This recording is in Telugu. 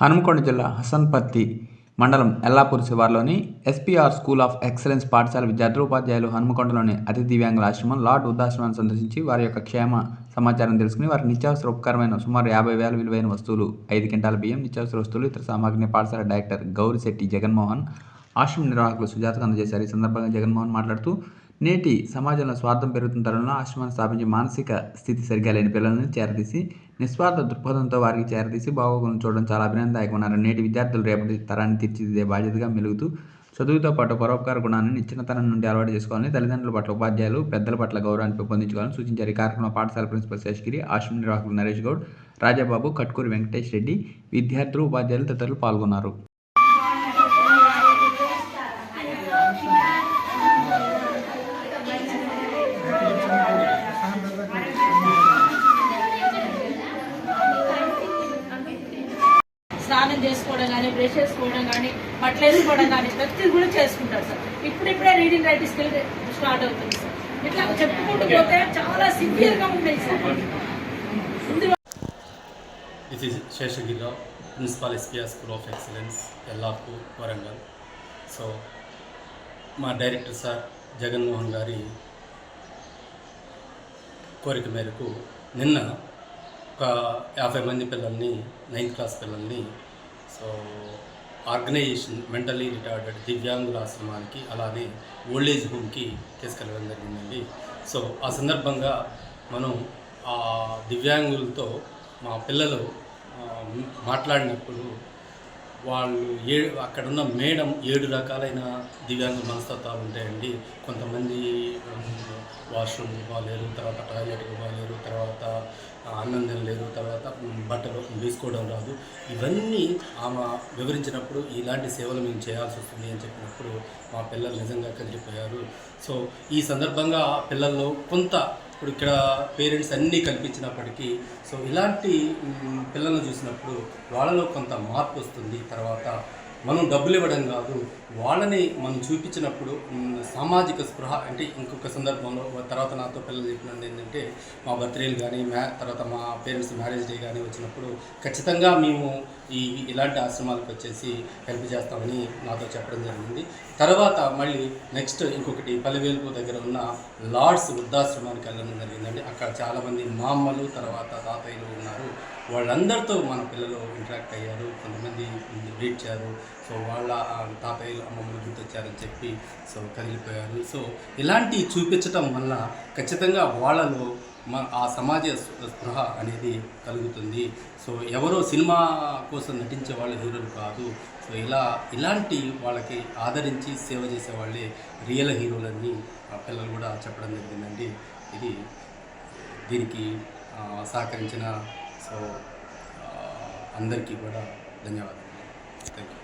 హనుమకొండ జిల్లా హసన్పర్తి మండలం ఎల్లాపూర్ శివార్లోని ఎస్పీఆర్ స్కూల్ ఆఫ్ ఎక్సలెన్స్ పాఠశాల విద్యార్థులు ఉపాధ్యాయులు హనుమకొండలోని అతి దివ్యాంగుల ఆశ్రమం లార్డ్ వృద్ధాశ్రమాన్ని సందర్శించి వారి యొక్క క్షేమ సమాచారం తెలుసుకుని వారి నిత్యావసర ఉపకరమైన సుమారు యాభై వేల విలువైన వస్తువులు ఐదు కింటాల బియ్యం నిత్యావసర వస్తువులు ఇతర సామాగ్రిని పాఠశాల డైరెక్టర్ గౌరిశెట్టి జగన్మోహన్ ఆశ్రమ నిర్వాహకులు సుజాతకు అందజేశారు. ఈ సందర్భంగా జగన్మోహన్ మాట్లాడుతూ నేటి సమాజంలో స్వార్థం పెరుగుతున్న తరుణంలో ఆశ్రమాన్ని స్థాపించి మానసిక స్థితి సరిగా లేని పిల్లలను చేరదీసి నిస్వార్థ దృక్పథంతో వారికి చేరదీసి బాగోగులను చూడడం చాలా అభినందదాయకమన్నారు. నేటి విద్యార్థులు రేపటి తరాన్ని తీర్చిదిద్దే బాధ్యతగా మెలుగుతూ చదువుతో పాటు పరోపకార గుణాన్ని నిశ్చితనం నుండి అలవాటు చేసుకోవాలని తల్లిదండ్రుల పట్ల ఉపాధ్యాయులు పెద్దల పట్ల గౌరవాన్ని పెంపొందించుకోవాలని సూచించారు. ఈ కార్యక్రమంలో పాఠశాల ప్రిన్సిపల్ శేషగిరి ఆశ్రమ నిర్వాహకులు నరేష్ గౌడ్ రాజాబాబు కట్కూరి వెంకటేష్ రెడ్డి విద్యార్థులు ఉపాధ్యాయులు తదితరులు పాల్గొన్నారు. బ్రష్ చేసుకోవడం కానీ బట్టలు వేసుకోవడం కానీ ప్రతిదీ కూడా చేసుకుంటారు సార్. ఇప్పుడిప్పుడే రీడింగ్ రైటింగ్ స్కిల్ స్టార్ట్ అవుతుంది సార్. ఇట్లా చెప్పుకుంటూ పోతే చాలా సివియర్గా ఉన్నాయి sir. is Sheshagirao, Principal SPR School of Excellence, Yellapur Warangal so మా డైరెక్టర్ సార్ జగన్మోహన్ గారి కోరిక మేరకు నిన్న ఒక యాభై మంది పిల్లల్ని నైన్త్ క్లాస్ పిల్లల్ని సో ఆర్గనైజేషన్ మెంటలీ రిటార్డెడ్ దివ్యాంగుల ఆశ్రమానికి అలానే ఓల్డేజ్ హోమ్కి తీసుకెళ్ళడం జరిగిందండి. సో ఆ సందర్భంగా మనం ఆ దివ్యాంగులతో మా పిల్లలు మాట్లాడినప్పుడు వాళ్ళు ఏ అక్కడున్న మేడం ఏడు రకాలైన దివ్యాంగుల మనస్తత్వాలు ఉంటాయండి. కొంతమంది వాష్రూమ్ పోలేరు తర్వాత టాయిలెట్కి పోలేరు తర్వాత అన్నం లేరు తర్వాత బట్టలు వేసుకోవడం రాదు. ఇవన్నీ ఆమె వివరించినప్పుడు ఇలాంటి సేవలు మేము చేయాల్సి వస్తుంది అని చెప్పినప్పుడు మా పిల్లలు నిజంగా కదిలిపోయారు. సో ఈ సందర్భంగా పిల్లల్లో కొంత ఇప్పుడు ఇక్కడ పేరెంట్స్ అన్నీ కల్పించినప్పటికీ సో ఇలాంటి పిల్లలను చూసినప్పుడు వాళ్ళలో కొంత మార్పు వస్తుంది. తర్వాత మనం డబ్బులు ఇవ్వడం కాదు వాళ్ళని మనం చూపించినప్పుడు సామాజిక స్పృహ అంటే ఇంకొక సందర్భంలో తర్వాత నాతో పిల్లలు చెప్పినది ఏంటంటే మా బర్త్డేలు కానీ మ్యా తర్వాత మా పేరెంట్స్ మ్యారేజ్ డే కానీ వచ్చినప్పుడు ఖచ్చితంగా మేము ఈ ఇలాంటి ఆశ్రమాలకు వచ్చేసి హెల్ప్ చేస్తామని నాతో చెప్పడం జరిగింది. తర్వాత మళ్ళీ నెక్స్ట్ ఇంకొకటి పల్లెవేలుపు దగ్గర ఉన్న లార్డ్స్ వృద్ధాశ్రమానికి వెళ్ళడం జరిగిందండి. అక్కడ చాలామంది మా అమ్మలు తర్వాత తాతయ్యలు వాళ్ళందరితో మన పిల్లలు ఇంటరాక్ట్ అయ్యారు కొంతమంది రీడ్చారు సో వాళ్ళ తాతయ్యలు అమ్మమ్మలు గుర్తొచ్చారని చెప్పి సో కదిలిపోయారు. సో ఇలాంటి చూపించటం వల్ల ఖచ్చితంగా వాళ్ళలో మన ఆ సమాజ స్పృహ అనేది కలుగుతుంది. సో ఎవరో సినిమా కోసం నటించే వాళ్ళు హీరోలు కాదు. సో ఇలా ఇలాంటి వాళ్ళకి ఆదరించి సేవ చేసే వాళ్ళే రియల్ హీరోలని ఆ పిల్లలు కూడా చెప్పడం జరిగిందండి. ఇది దీనికి సహకరించిన సో అందరికీ కూడా ధన్యవాదాలు. Thank you